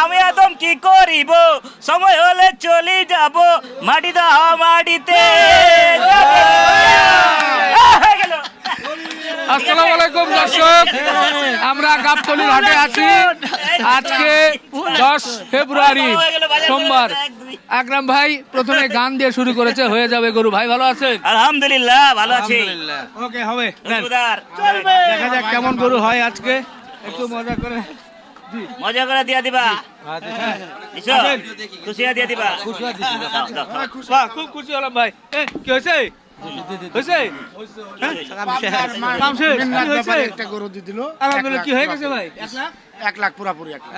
আমি একদম কি করিব সময় হলে যাব মাটি দাও মাটিতে আসসালামু আলাইকুম দর্শক। আমরা গাবতলির হাটে আছি। আজকে দশ ফেব্রুয়ারি, সোমবার। আকরাম ভাই প্রথমে গান দিয়ে শুরু করেছে হয়ে যাবে গরু। ভাই ভালো আছেন আলহামদুলিল্লাহ ভালো আছি। ওকে হবে। দেখা যাক কেমন গরু হয় আজকে। একটু মজা করে। মজা করে দিয়া দিবা। খুশিয়া দিয়া দিবা। বাহ খুব খুশি হলাম ভাই। কি হয়েছে? শেষ? কি হয়েছে? একটা গরু দিয়ে দিল। আলহামদুলিল্লাহ কি হয়ে গেছে ভাই? এক লাখ? এক লাখ।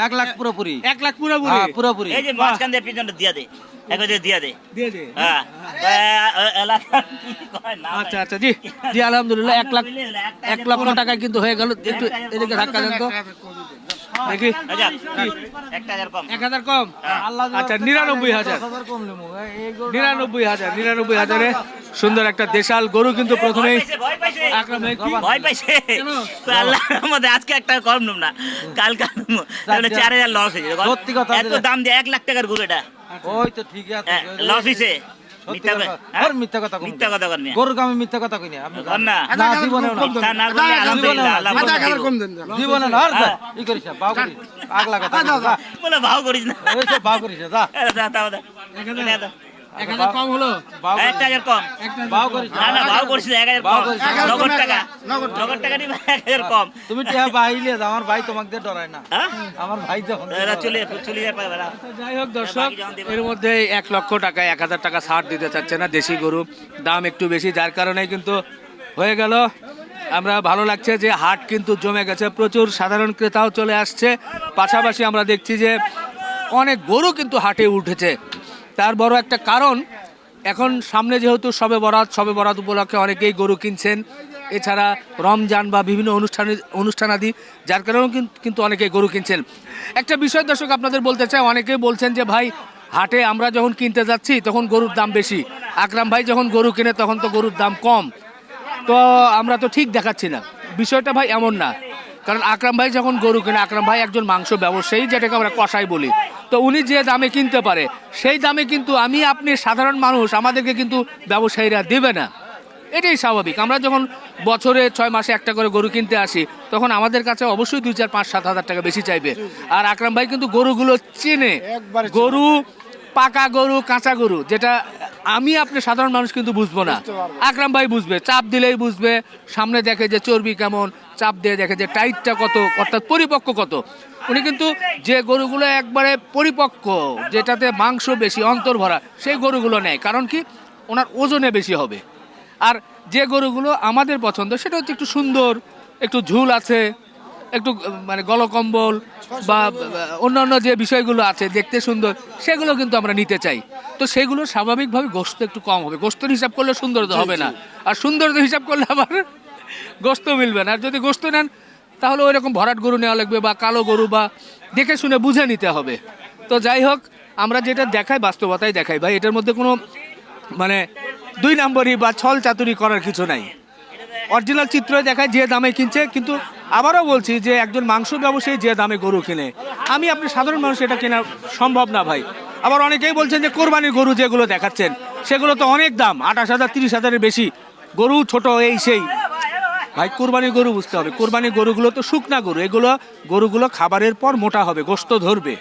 এক লাখ পুরোপুরি। এক লাখ পুরোপুরি। হ্যাঁ পুরোপুরি। এই যে মাঝখান দিয়ে পিছনটা দিয়া দে। দিয়ে দে। দিয়ে হ্যাঁ। আচ্ছা আচ্ছা জি জি আলহামদুলিল্লাহ এক লাখ এক লক্ষ টাকায় কিন্তু হয়ে গেল। একটু এদিকে ধাক্কা দেন তো। দেখি আচ্ছা, হাজার কম। এক হাজার কম। আচ্ছা নিরানব্বই হাজার। নিরানব্বই হাজার নিরানব্বই হাজারে সুন্দর একটা দেশাল গরু কিন্তু প্রথমেই ভয় পাইছে, আল্লাহর আজকে একটা কম নিম না। কালকে নিম। তাহলে চার হাজার লস হয়েছে এত দাম দিয়ে এক লাখ টাকার গরু এটা। ওই তো ঠিকই আছে। হ্যাঁ, লস হয়েছে মিথ্যা হ্যাঁ? আর মিথ্যা কথা কম মিথ্যা কথা কর মিয়া। গরুকে আমি মিথ্যা কথা কই না আপনি কর না না জীবনে মিথ্যা না করলে আলহামদুলিল্লাহ আল্লাহ আধা এক কম দেন জীবনে না আর ই করিস না বাউ করিস। আগলা কথা বলে ভাও করিস না ওই সব বাউ করিস না যা। এনে দাও। এক হাজার কম হলো? বাউ হাজার কম। না না ভাও করিস এক হাজার কম। নগদ টাকা। নগদ টাকা নিবা এক হাজার কম। তুমি টিয়া বাইলে আমার ভাই তোমাকে দিয়ে ডরায় না। হ্যাঁ? আমার ভাই তো চলে চলে যায় যাই হোক দর্শক এর মধ্যে এক লক্ষ টাকা এক হাজার টাকা ছাড় দিতে চাচ্ছে না দেশি গরু। দাম একটু বেশি যার কারণে কিন্তু হয়ে গেল। আমরা ভালো লাগছে যে হাট কিন্তু জমে গেছে। প্রচুর সাধারণ ক্রেতাও চলে আসছে। পাশাপাশি আমরা দেখছি যে অনেক গরু কিন্তু হাটে উঠেছে। তার বড় একটা কারণ, এখন সামনে যেহেতু সবে বরাত সবে বরাত উপলক্ষে অনেকেই গরু কিনছেন, এছাড়া রমজান বা বিভিন্ন অনুষ্ঠানে, অনুষ্ঠানাদি, যার কারণেও কিন্তু অনেকেই গরু কিনছেন। একটা বিষয় দর্শক আপনাদের বলতে চাই, অনেকেই বলছেন যে, ভাই, হাটে আমরা যখন কিনতে যাচ্ছি, তখন গরুর দাম বেশি। আকরাম ভাই যখন গরু কিনে, তখন তো গরুর দাম কম। তো আমরা তো ঠিক দেখাচ্ছি না। বিষয়টা ভাই এমন না। কারণ আকরাম ভাই যখন গরু কিনে আকরাম ভাই একজন মাংস ব্যবসায়ী যেটাকে আমরা কষাই বলি। তো উনি যে দামে কিনতে পারে সেই দামে কিন্তু আমি আপনি সাধারণ মানুষ আমাদেরকে কিন্তু ব্যবসায়ীরা দেবে না। এটাই স্বাভাবিক। আমরা যখন বছরে ছয় মাসে একটা করে গরু কিনতে আসি তখন আমাদের কাছে অবশ্যই দুই চার পাঁচ সাত হাজার টাকা বেশি চাইবে। আর আকরাম ভাই কিন্তু গরুগুলো চেনে। গরু পাকা গরু কাঁচা গরু যেটা আমি আপনি সাধারণ মানুষ কিন্তু বুঝব না। আকরাম ভাই বুঝবে চাপ দিলেই বুঝবে সামনে দেখে যে চর্বি কেমন চাপ দিয়ে দেখে যে টাইটটা কত অর্থাৎ পরিপক্ক কত। উনি কিন্তু যে গরুগুলো একবারে পরিপক্ক যেটাতে মাংস বেশি অন্তর ভরা সেই গরুগুলো নেয়। কারণ কি? ওনার ওজনে বেশি হবে। আর যে গরুগুলো আমাদের পছন্দ সেটা হচ্ছে একটু সুন্দর একটু ঝুল আছে একটু মানে গলকম্বল বা অন্যান্য যে বিষয়গুলো আছে দেখতে সুন্দর সেগুলো কিন্তু আমরা নিতে চাই। তো সেগুলো স্বাভাবিকভাবে গোস্ত একটু কম হবে। গোস্তর হিসাব করলে সুন্দর তো হবে না। আর সুন্দর হিসাব করলে আবার গোস্ত মিলবে না। আর যদি গোস্ত নেন তাহলে ওই রকম ভরাট গরু নেওয়া লাগবে বা কালো গরু বা দেখে শুনে বুঝে নিতে হবে। তো যাই হোক আমরা যেটা দেখাই বাস্তবতাই দেখাই। ভাই এটার মধ্যে কোনো মানে দুই নম্বরই বা ছল চাতুরি করার কিছু নাই। অরিজিনাল চিত্র দেখায় যে দামে কিনছে, কিন্তু আবারও বলছি যে একজন মাংস ব্যবসায়ী যে দামে গরু কিনে। আমি আপনি সাধারণ মানুষ, এটা কেনা সম্ভব না ভাই। আবার অনেকেই বলছেন যে কোরবানির গরু যেগুলো দেখাচ্ছেন, সেগুলো তো অনেক দাম, আঠাশ হাজার, তিরিশ হাজারের বেশি। গরু ছোট, এই সেই। ভাই, কোরবানির গরু বুঝতে হবে। কোরবানির গরুগুলো তো শুকনা গরু, এগুলো, গরুগুলো খাবারের পর মোটা হবে, গোস্ত ধরবে।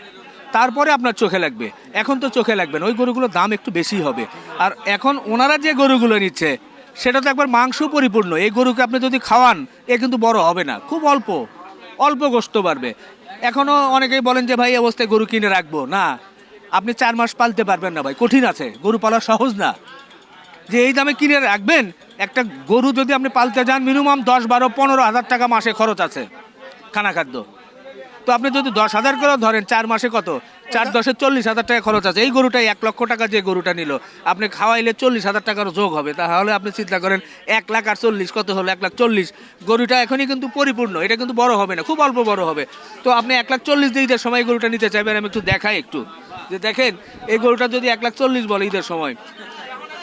তারপরে আপনার চোখে লাগবে। এখন তো চোখে লাগবে না, ওই গরুগুলোর দাম একটু বেশি হবে। আর এখন ওনারা যে গরুগুলো নিচ্ছে সেটা তো একবার মাংস পরিপূর্ণ। এই গরুকে আপনি যদি খাওয়ান, এ কিন্তু বড় হবে না। খুব অল্প অল্প গোস্ত বাড়বে। এখনও অনেকেই বলেন যে, ভাই অবস্থায় গরু কিনে রাখব। না, আপনি চার মাস পালতে পারবেন না, ভাই। কঠিন আছে। গরু পালা সহজ না। যে এই দামে কিনে রাখবেন, একটা গরু যদি আপনি পালতে যান মিনিমাম দশ, বারো, পনেরো হাজার টাকা মাসে খরচ আছে খানা খাদ্য। তো আপনি যদি দশ হাজার করে ধরেন, চার মাসে কত? চার দশে চল্লিশ হাজার টাকা খরচ আছে। এই গরুটাই এক লক্ষ টাকা যে গরুটা নিল, আপনি খাওয়াইলে চল্লিশ হাজার টাকারও যোগ হবে। তাহলে আপনি চিন্তা করেন, এক লাখ আর চল্লিশ কত হলো? এক লাখ চল্লিশ। গরুটা এখনই কিন্তু পরিপূর্ণ, এটা কিন্তু বড় হবে না, খুব অল্প বড় হবে। তো আপনি এক লাখ চল্লিশ দিয়ে ঈদের সময় গরুটা নিতে চাইবেন, আমি একটু দেখাই একটু। যে দেখেন, এই গরুটা যদি এক লাখ চল্লিশ বলে ঈদের সময়,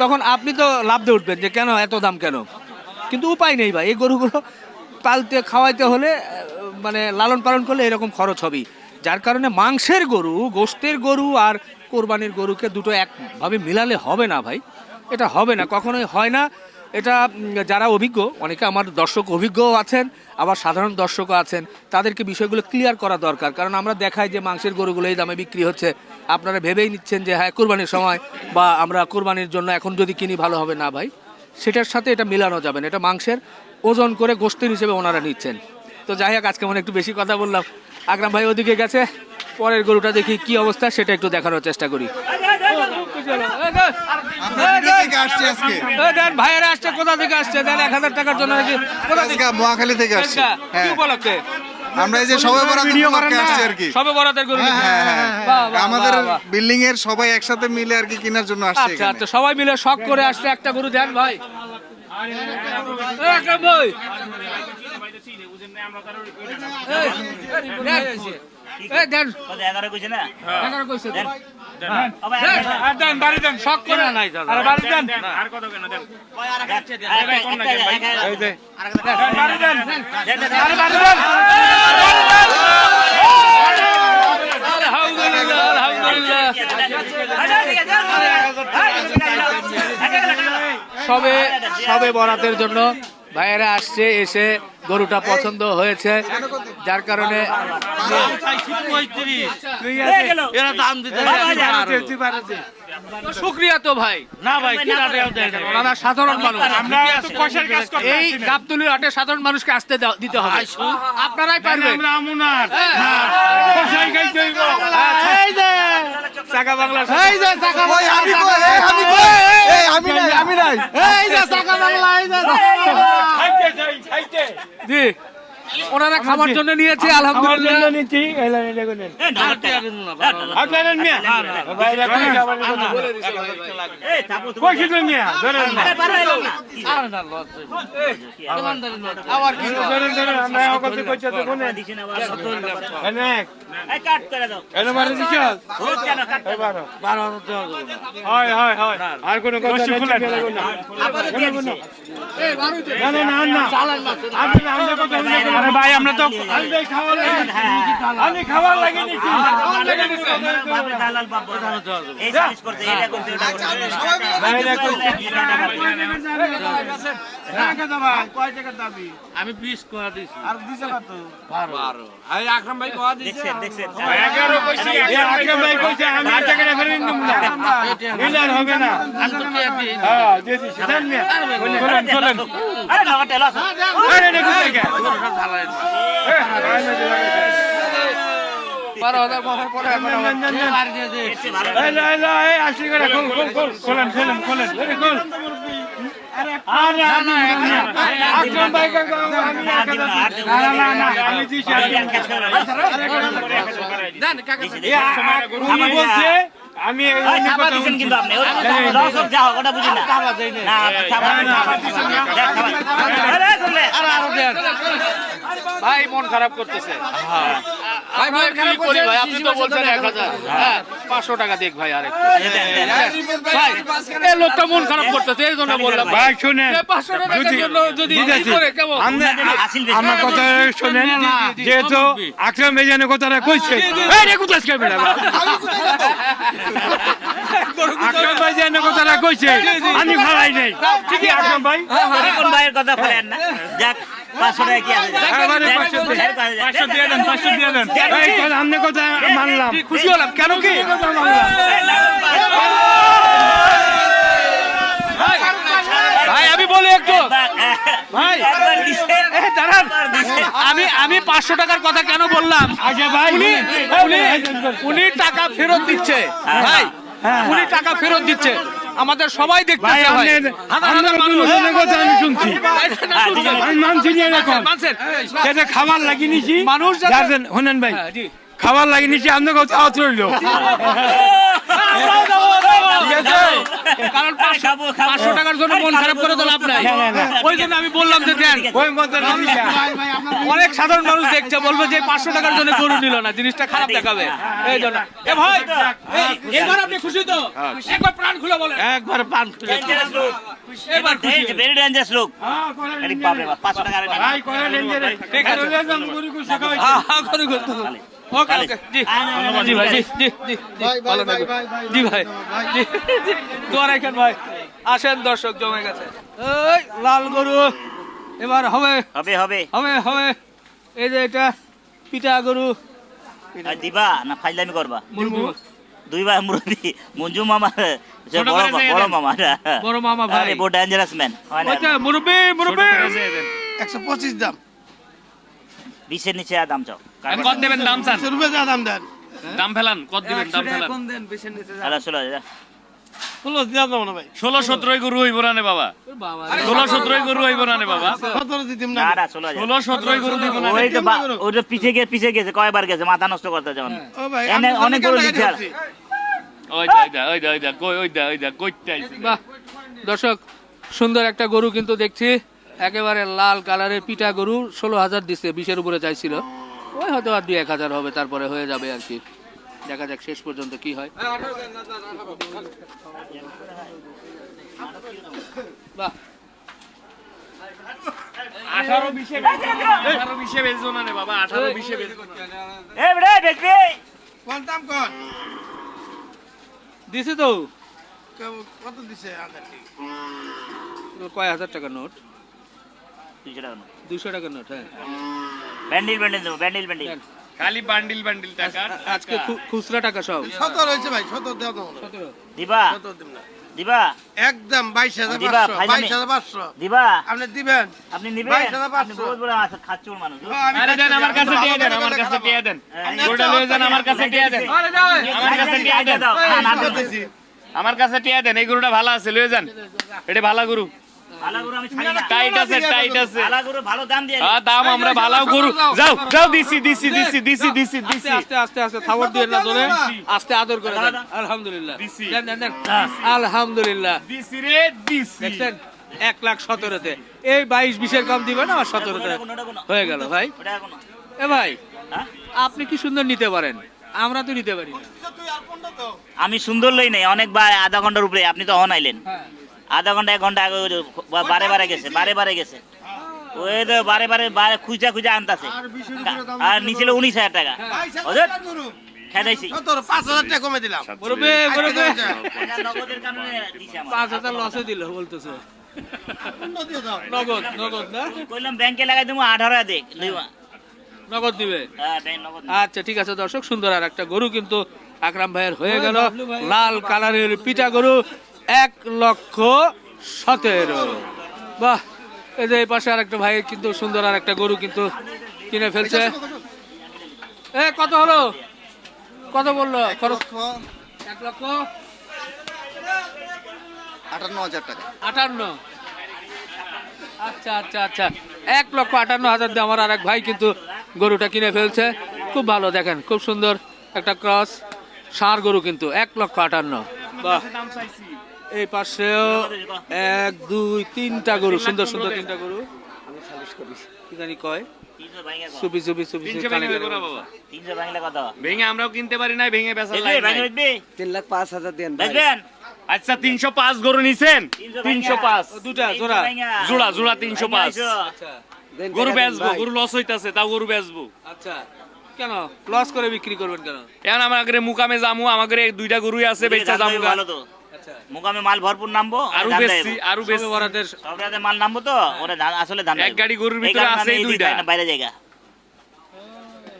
তখন আপনি তো লাভ দিয়ে উঠবেন যে কেন, এত দাম কেন? কিন্তু উপায় নেই ভাই, এই গরুগুলো পালতে, খাওয়াইতে হলে মানে লালন পালন করলে এরকম খরচ হবেই। যার কারণে মাংসের গরু, গোস্তের গরু আর কোরবানির গরুকে দুটো একভাবে মিলালে হবে না ভাই। এটা হবে না, কখনোই হয় না। এটা যারা অভিজ্ঞ, অনেকে আমার দর্শক অভিজ্ঞও আছেন, আবার সাধারণ দর্শকও আছেন, তাদেরকে বিষয়গুলো ক্লিয়ার করা দরকার। কারণ আমরা দেখাই যে মাংসের গরুগুলো এই দামে বিক্রি হচ্ছে। আপনারা ভেবেই নিচ্ছেন যে হ্যাঁ কোরবানির সময় বা আমরা কোরবানির জন্য এখন যদি কিনি ভালো হবে না ভাই। সেটার সাথে এটা মিলানো যাবে না। এটা মাংসের ওজন করে গোস্তের হিসেবে ওনারা নিচ্ছেন। তো যাই হোক আজকে মনে একটু বেশি কথা বললাম। আকরাম ভাই ওদিকে গেছে পরের গরুটা দেখি কি অবস্থা সেটা একটু দেখানোর চেষ্টা করি। ভাইয়েরা আসছে কোথা থেকে আসছে? দেন এক হাজার টাকার জন্য নাকি কোথা থেকে? মহাখালী থেকে আসছি। কি হ্যাঁ। উপলক্ষে? আমরা এই যে সবে বরাত উপলক্ষে আসছি আর কি। সবে বরাতের গরু হ্যাঁ, হ্যাঁ, হ্যাঁ। আমাদের। বিল্ডিং এর সবাই একসাথে মিলে আর কি কেনার জন্য আসছে আচ্ছা আচ্ছা সবাই মিলে শখ করে আসছে একটা গরু দেন ভাই। আকরাম ভাই। সবে সবে বরাতের জন্য ভাইয়েরা আসছে এসে গরুটা পছন্দ হয়েছে যার কারণে এরা দাম দিতে শুক্রিয়া তো ভাই। না ভাই ওনারা সাধারণ মানুষ। আমরা তো কষার কাজ করতে এই গাবতলি হাটে সাধারণ মানুষকে আসতে দিতে হবে। আপনারাই পারবেন। আমরা আমুনার হ্যাঁ। কষাই খাইতে হইব এই যে। চাকা বাংলা এই যে চাকা ওই আমি কই, এই আমি কই, এই আমি নাই আমি নাই। এই যে চাকা বাংলা এই যে খাইতে যাই খাইতে। জি। ওনারা খাবার জন্য নিয়েছে আলহামদুলিল্লাহ। নিচ্ছি আবার কি? ধরেন ধরেন আমরা অকতে কইতে তো কোনে এনে এই কাট করে দাও এনে মারি দিছ হোক কেন কাট এই 12 হয় হয় হয় আর কোন না না না না আরে ভাই আমরা তো আমি খাওয়ার লাগি আমি খাওয়ার লাগি নিছি বাপরে দালাল বাপ এই সার্ভিস করতে এটা করতে এটা করতে ভাই আমি করে দিছি দেখছেন হবে না হ্যাঁ দিয়েছি সেটা নিয়ে চলেন চলেন আরে না টেলা আরে দেখো দেখে বারো হাজার বছর পরে এখন আবার এই লা এই লা এই আসি করে খোল খোল খোল খোলেন খোলেন খোলেন আমি না না না আমি দিছি দেন কাকা উনি বলছে আমি এই খাবার দিচ্ছেন কিন্তু আপনি দর্শক যা হোক ওটা বুঝি না না খাবার খাবার না। দেখ, খাবার। ভাই মন খারাপ করতেছে ভাই খারাপ করি ভাই? আপনি তো বলছেন এক হাজার। হ্যাঁ পাঁচশো টাকা দেখ ভাই আরেকটু। ভাই এই লোকটা মন খারাপ করতেছে এই জন্য বললাম ভাই। শুনেন। এই পাঁচশো টাকার জন্য যদি করে কেমন? আমরা আসিল বেশি। আমার কথা শোনেন যেহেতু আকরাম ভাইজানের কথাটা কইছে। এই রে কুতাস খাবে না আকরাম ভাইজানের কথাটা কইছে। আমি খালাই নাই। ঠিকই আকরাম ভাই? কোন ভাইয়ের কথা বলেন না। যাক পাঁচশো টাকা কি আছে কথা মানলাম খুশি হলাম কেন কি ভাই আমি বলি একটু ভাই দাঁড়ান আমি আমি পাঁচশো টাকার কথা কেন বললাম উনি টাকা ফেরত দিচ্ছে ভাই উনি টাকা ফেরত দিচ্ছে আমাদের সবাই দেখতে আমি শুনছি। মানছি এখন খাবার লাগি নিছি। মানুষ যাতে ভাই। হ্যাঁ, খাবার লাগি নিছি আওয়াজ রইল কারণ পাঁচশো টাকার জন্য মন খারাপ করে তো লাভ নাই। ওই জন্য আমি বললাম যে দেন। অনেক সাধারণ মানুষ দেখছে বলবে যে পাঁচশো টাকার জন্য গরু নিল না জিনিসটা খারাপ দেখাবে। এই জন্য। এ ভাই এবার আপনি খুশি তো? একবার প্রাণ খুলে বলেন। একবার পান খুলে এবার খুশি। ভেরি ডেঞ্জারাস লোক হ্যাঁ, আরে বাপ পাঁচশো টাকা আর ভাই। করে danger। এখানে লয়ে যান, গরু গরু সকালে। ওকে ওকে জি জি ভাই জি জি জি জি ভালো থাকবেন জি ভাই জি দোয়া রাখেন ভাই আসেন দর্শক জমে গেছে। এই লাল গরু। এবার হবে। হবে হবে। হবে হবে। এই যে এটা পিটা গরু। আর দিবা না ফাইলামি করবা? মুরগি দুইবার মুরব্বী। মঞ্জু মামা বড় বড় মামা বড় মামা ভাই। বড় ডেঞ্জারাস ম্যান হয় মুরব্বি একশো পঁচিশ দাম। বিশের নিচে দাম চাও। কত দেবেন দাম চান? রুপে যা দাম দেন। দাম ফেলান কত দিবেন? দাম ফেলান। হ্যালো চলো ষোলো দেওয়া যাব না ভাই। ষোলো সতেরোই গরু হইব না নে বাবা? ষোলো সতেরোই গরু হইব না নে বাবা? ষোলো সতেরোই গরু দিব না ওই তো বা- ওই তো পিছে গিয়ে পিছে গেছে কয়বার গেছে? মাথা নষ্ট করতে যাও না। ও ভাই এনে অনেক গরু দিচ্ছে আর। ওই দা ওই দা ওই দা ওই দা কই ওই দা ওই দা কইতে বাহ দর্শক সুন্দর একটা গরু কিন্তু দেখছি। একেবারে লাল কালারের পিটা গরু ষোলো হাজার দিচ্ছে বিশের উপরে চাইছিল। ওই হয়তো আর দুই এক হাজার হবে তারপরে হয়ে যাবে আর কি। দেখা যাক শেষ পর্যন্ত কি হয়। বাহ। আঠারো বিশে আঠারো বিশে বেচবো না নে বাবা আঠারো বিশে বেচবো না। এ রে দেখবি কোন? দাম কর দিছে তো? কে- কত দিছে কয় হাজার টাকার নোট? দুইশো টাকা নাও। দুশো টাকার নোট হ্যাঁ ব্যান্ডিল ব্যান্ডিল দেবো ব্যান্ডিল ব্যান্ডিল খালি বান্ডিল বান্ডিল টাকা আজকে খুচরা টাকা সব সতেরো হয়েছে ভাই সতেরো দেওয়া যাব সতেরো দিবা সতেরো দিন না দিবা একদম বাইশ হাজার পাঁচশো বাইশ হাজার পাঁচশো দিবা আপনি দিবেন আপনি নিবেন বাইশ হাজার পাঁচশো। আপনি বহুত বড় আছে খাচ্চুর মানুষ আরে দেন আমার কাছে ভালো দিয়ে দেন আমার কাছে দিয়ে দেন হ্যাঁ, লয়ে যান আমার কাছে দিয়ে দেন আমার কাছে দিয়ে দেন দাও না, না, কত না। দিছি? আমার কাছে টিয়া দেন এই গরুটা ভালো আছে লয়ে যান এটা ভালো গরু ভালো গরু আমি ছাড়ি না। টাইট আছে টাইট আছে। ভালো দাম দিয়ে আ দাম আমরা ভালো গরু। যাও যাও দিছি দিছি দিছি দিছি দিছি দিছি। আস্তে আস্তে আস্তে থাবর দিয়ে না ধরে আস্তে আদর করে দেন। আলহামদুলিল্লাহ। দেন দেন দেন। আলহামদুলিল্লাহ। দিছি রে দিছি। দেখছেন? এক লাখ সতেরোতে। এই বাইশ বিশের কম দিবেন সতেরোতে। হয়ে গেল ভাই। এ ভাই হ্যাঁ? আপনি কি সুন্দর নিতে পারেন? আমরা তো নিতে পারি আমি সুন্দর লই নাই অনেকবার আধা ঘণ্টার উপরে। আপনি তো হন আইলেন হ্যাঁ। আধা ঘণ্টা এক ঘণ্টা আগে বারে বারে গেছে বারে বারে গেছে। ওই তো বারে বারে বারে খুঁজা খুঁজা আনতাছে। আর নিচে উনিশ হাজার টাকা। বাইশ হাজার খেদাইছি পাঁচ হাজার টাকা কমে দিলাম। হাজার লসে দিল বলতেছে। নগদ নগদ না? কইলাম ব্যাংকে লাগাই দেবো আঠারো দেখ নগদ দিবে? হ্যাঁ নগদ আচ্ছা ঠিক আছে দর্শক সুন্দর আর একটা গরু কিন্তু আকরাম ভাইয়ের হয়ে গেল। লাল কালারের পিঠা গরু। এক লক্ষ সতেরো। বাহ এই যে এই পাশে আর একটা ভাইয়ের কিন্তু সুন্দর আর একটা গরু কিন্তু কিনে ফেলছে। এ কত হলো? কত বলল? খরচ? এক লক্ষ? আটান্ন হাজার টাকা। আটান্ন। আচ্ছা আচ্ছা আচ্ছা। এক লক্ষ আটান্ন হাজার দিয়ে আমার আর এক ভাই কিন্তু গরুটা কিনে ফেলছে। খুব ভালো দেখেন খুব সুন্দর একটা ক্রস। ষাঁড় গরু কিন্তু এক লক্ষ আটান্ন। বাহ। এই পাশেও এক দুই তিনটা গরু সুন্দর সুন্দর তিনটা গরু। কি জানি কয়? ভাঙে আমরাও কিনতে পারি না ভেঙে তিন লাখ পাঁচ হাজার দেন আচ্ছা তিনশো পাঁচ গরু নিছেন? তিনশো পাঁচ। দুটা জোড়া। জোড়া জোড়া তিনশো পাঁচ। আচ্ছা। গরু বেচবো গরু লস হইতাছে তাও গরু বেচবো। আচ্ছা। কেন? লস করে বিক্রি করবেন কেন? এখন আমাকে মুকামে যামু আমাকে দুইটা গরুই আছে বেচা। ভালো তো। মুকামে মাল ভরপুর নামবো আরও বেশি। আরও বেশি বরাদের সব রাতে মাল নামবো তো ওরা আসলে ধান এক গাড়ি গরুর ভিতরে আছে এই দুইটা। না, বাইরে জায়গা।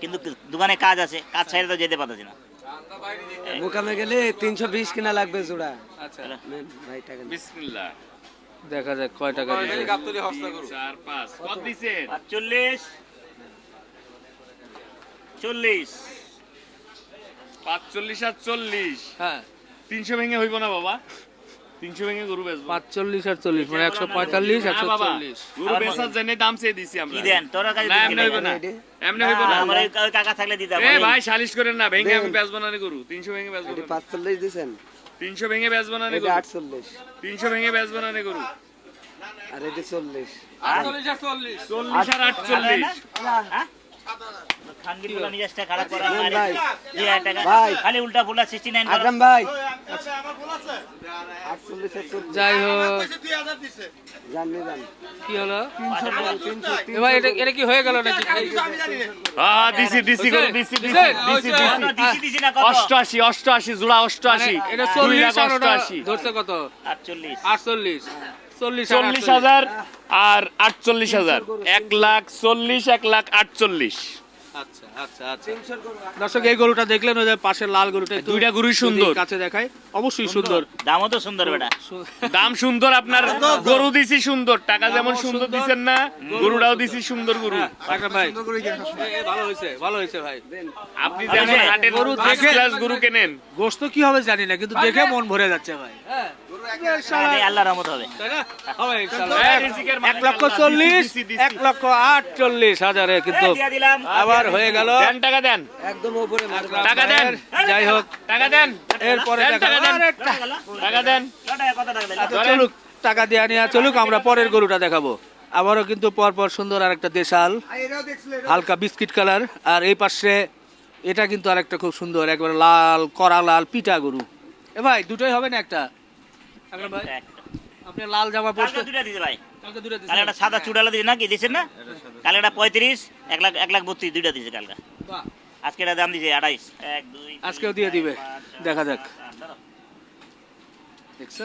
কিন্তু দোকানে কাজ আছে কাজ ছাড়ে তো যেতে পারতেছি না। মোকামে গেলে তিনশো বিশ কিনা লাগবে জোড়া। আচ্ছা। ভাই টাকা বিসমিল্লাহ। দেখা যাক কয় টাকা দিছে চার পাঁচ। কত দিছেন? পাঁচচল্লিশ। চল্লিশ। পাঁচচল্লিশ আর চল্লিশ। হ্যাঁ। তিনশো ভেঙে হইব না বাবা। তিনশো ভেঙে গরু বেচবো। পাঁচচল্লিশ আর চল্লিশ মানে একশো পঁয়তাল্লিশ একশো চল্লিশ। গরু বেচার জন্য দাম চেয়ে দিছি আমরা। কি দেন? তোর কাছে না এমনি হইব না। এমনি হইব না। আমার ওই কাকা থাকলে দিতে এ হবে। ভাই সালিশ করেন না। ভেঙে আমি বেচবো না রে গরু। তিনশো ভেঙে বেচবো। পাঁচচল্লিশ দিছেন। তিনশো ভেঙে বেচবো না রে গরু। আটচল্লিশ। তিনশো ভেঙে বেচবো না রে গরু। আর এটা চল্লিশ। চল্লিশ। আর আটচল্লিশ। খানগিরগুলো নিজেরটা খারাপ করা ভাই। হাজার টাকা ভাই। খালি উল্টা ফুল্টা সিক্সটি নাইন ভাই। আটচল্লিশ আর চল্লিশ যাই হোক। কি হলো? এবার এটা এটা কি হয়ে গেল নাকি? হ্যাঁ জোড়া অষ্টআশি। মানে এটা আর ধরছে কত? চল্লিশ হাজার আর আটচল্লিশ হাজার। এক লাখ চল্লিশ এক লাখ আটচল্লিশ। আচ্ছা আচ্ছা আচ্ছা। দর্শক এই গরুটা দেখলেন ওই যে পাশের লাল গরুটা দুইটা গরুই সুন্দর। কাছে দেখায় অবশ্যই সুন্দর। দামও তো সুন্দর বেটা। দাম সুন্দর আপনার গরু দিছি সুন্দর। টাকা যেমন সুন্দর দিছেন না গরুটাও দিছি সুন্দর গরু। ভাই। ভালো হয়েছে ভালো হয়েছে ভাই। আপনি যেমন হাটের গরু গরু দেখে- ক্লাস গরু কেনেন। গোস্ত কি হবে জানি না কিন্তু দেখে মন ভরে যাচ্ছে ভাই। হ্যাঁ। আল্লাহ রহমত হবে। হ্যাঁ, এক- লক্ষ চল্লিশ দিছি, এক লক্ষ আটচল্লিশ হাজারে কিন্তু দিয়ে দিলাম। আবার হয়ে গেল। টাকা দেন। একদম উপরে টাকা দেন। যাই হোক। টাকা দেন। এরপরে টাকা দেন। আরে, কত গেল? টাকা দেন। কত টাকা, কত টাকা দিলাম? চলুক টাকা দেওয়া নেওয়া চলুক আমরা পরের গরুটা দেখাবো। আবারও কিন্তু পরপর সুন্দর আর একটা দেশাল হালকা বিস্কিট কালার। আর এই পাশে এটা কিন্তু আরেকটা খুব সুন্দর একবারে লাল করা লাল পিটা গরু। এ ভাই দুটোই হবে না একটা? আকরাম ভাই আপনি লাল জামা কালকে পরতে দুইটা ভাই। কালকে দুটো কালকে একটা সাদা চুড়ালা দিছে নাকি দিছেন না? কালকে একটা পঁয়ত্রিশ এক লাখ এক লাখ বত্রিশ দুইটা দিছে কালকে। বাহ, আজকে এটা দাম দিছে আজকেও দিয়ে দিবে। দেখা যাক। দেখছ?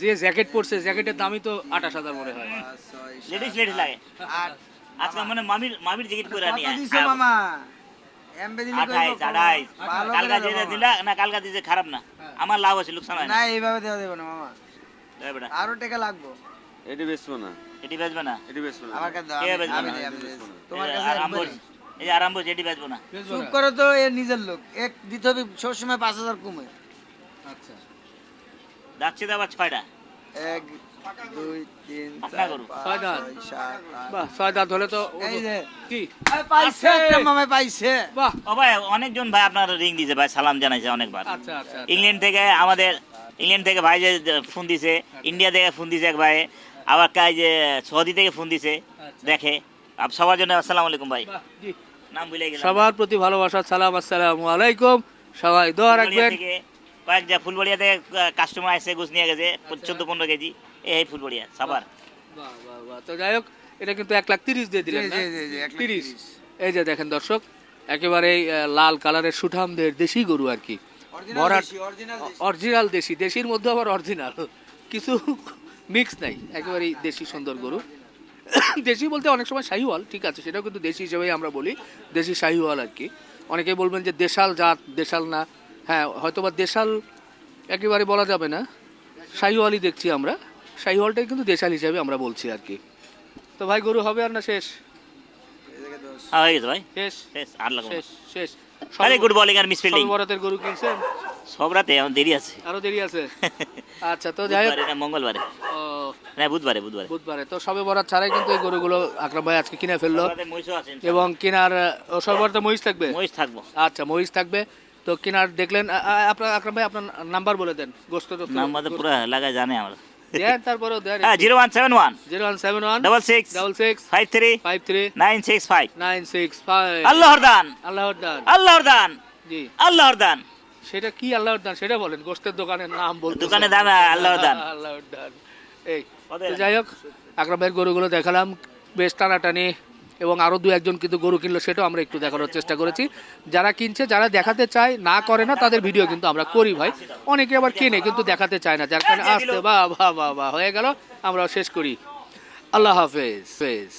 যে জ্যাকেট পরছে জ্যাকেটের দামই তো আঠাশ হাজার মনে হয়। লেডিস লেডিস লাগে। আজকে মানে মামির মামির জ্যাকেট আনি। মামা। কালকা যেটা দিলা না কালকা খারাপ না। আমার লাভ আছে লোকসান হয় না। না এইভাবে দেওয়া দেবো না মামা। এই বেটা। আরও টাকা লাগবো। এটি বেচবো না। এটি বেচবে না? এটি বেচবো না। আমার কাছে কে বেচবে না? দেই, আমি দেই। তোমার কাছে আরাম একবারে। বলছি এই যে আরাম এটি বেচবো না। চুপ করো তো এ নিজের লোক। এক দিতে হবে সবসময় পাঁচ হাজার কমে। আচ্ছা। যাচ্ছে তো আবার ছয়টা। এক দুই তিন চার পাঁচ ছয় সাত বাহ ছয় দাঁত হলে তো এই যে কি? পাইছে মামা পাইছে। বাহ। ও ভাই অনেকজন ভাই আপনার রিং দিছে ভাই সালাম জানাইছে অনেকবার। আচ্ছা আচ্ছা ইংল্যান্ড থেকে আমাদের ইংল্যান্ড থেকে ভাই যে ফোন দিছে ইন্ডিয়া থেকে ফোন দিছে এক ভাই আবার কাজ যে সৌদি থেকে ফোন দিছে আচ্ছা। দেখে। আপ সবার জন্য আসসালামু আলাইকুম ভাই। বাহ, নাম ভুলে গেলাম। সবার প্রতি ভালোবাসা সালাম আসসালামু আলাইকুম। সবাই দোয়া রাখবেন। থেকে কয়েক যা ফুলবাড়িয়া থেকে কাস্টমার আসছে গোছ নিয়ে গেছে চোদ্দ পনেরো কেজি। এই ফুলবাড়িয়া সবার বাহ, বাহ, বাহ। তো যাই হোক এটা কিন্তু এক লাখ তিরিশ দিয়ে দিলেন তিরিশ। এই যে দেখেন দর্শক একেবারে লাল কালারের সুঠামদের দেশি গরু আর কি। অরিজিনাল দেশি, অরিজিনাল দেশি। দেশির মধ্যে আবার অরিজিনাল কিছু মিক্স নাই একেবারেই দেশি সুন্দর গরু। দেশি বলতে অনেক সময় শাহিওয়াল ঠিক আছে সেটাও কিন্তু দেশি হিসেবেই আমরা বলি দেশি শাহিওয়াল আর কি। অনেকেই বলবেন যে দেশাল জাত দেশাল না। হ্যাঁ হয়তোবা দেশাল একেবারে বলা যাবে না। শাহিওয়ালই দেখছি আমরা। শাহিওয়ালটাই কিন্তু দেশাল হিসেবে আমরা বলছি আর কি। তো ভাই গরু হবে আর না শেষ? হ্যাঁ গেছে ভাই। শেষ? শেষ আর লাগবে শেষ শেষ। ভেরি গুড বোলিং আর মিস ফিল্ডিং সবে বরাতের গরু কিনছেন? সব রাতে আমার দেরি আছে। আরও দেরি আছে? আচ্ছা তো যাই হোক। বুধবারে মঙ্গলবারে। ও, না বুধবারে বুধবারে। বুধবারে। তো সবে বরাত ছাড়াই কিন্তু এই গরুগুলো আকরাম ভাই আজকে কিনে ফেলল। এবং কেনার মহিষ থাকবে? মহিষ থাকব। আচ্ছা মহিষ থাকবে। তো কেনার দেখলেন আপনার আকরাম ভাই আপনার নাম্বার বলে দেন। গোস্ত নাম্বার পুরো লাগায় জানে আমার। দেন তারপরেও দেন হ্যাঁ zero one seven one. Zero one seven one. Double six double six five three five three nine six five nine six five আল্লাহর দান। আল্লাহর দান। আল্লাহর দান জি। আল্লাহর দান। সেটা কি আল্লাহর দান? সেটা বলেন। গোস্তের দোকানের নাম বলতে দোকানে আল্লাহর দান। আল্লাহর দান। এই যাই হোক আগ্রাবের গরুগুলো দেখালাম। বেশ টানাটানি। এবং আরও দু একজন কিন্তু গরু কিনলো সেটাও আমরা একটু দেখানোর চেষ্টা করেছি। যারা কিনছে যারা দেখাতে চায় না করে না তাদের ভিডিও কিন্তু আমরা করি ভাই। অনেকে আবার কিনে কিন্তু দেখাতে চায় না যার কারণে আসতে বা বা বা হয়ে গেল আমরা শেষ করি। আল্লাহ হাফেজ। ফেজ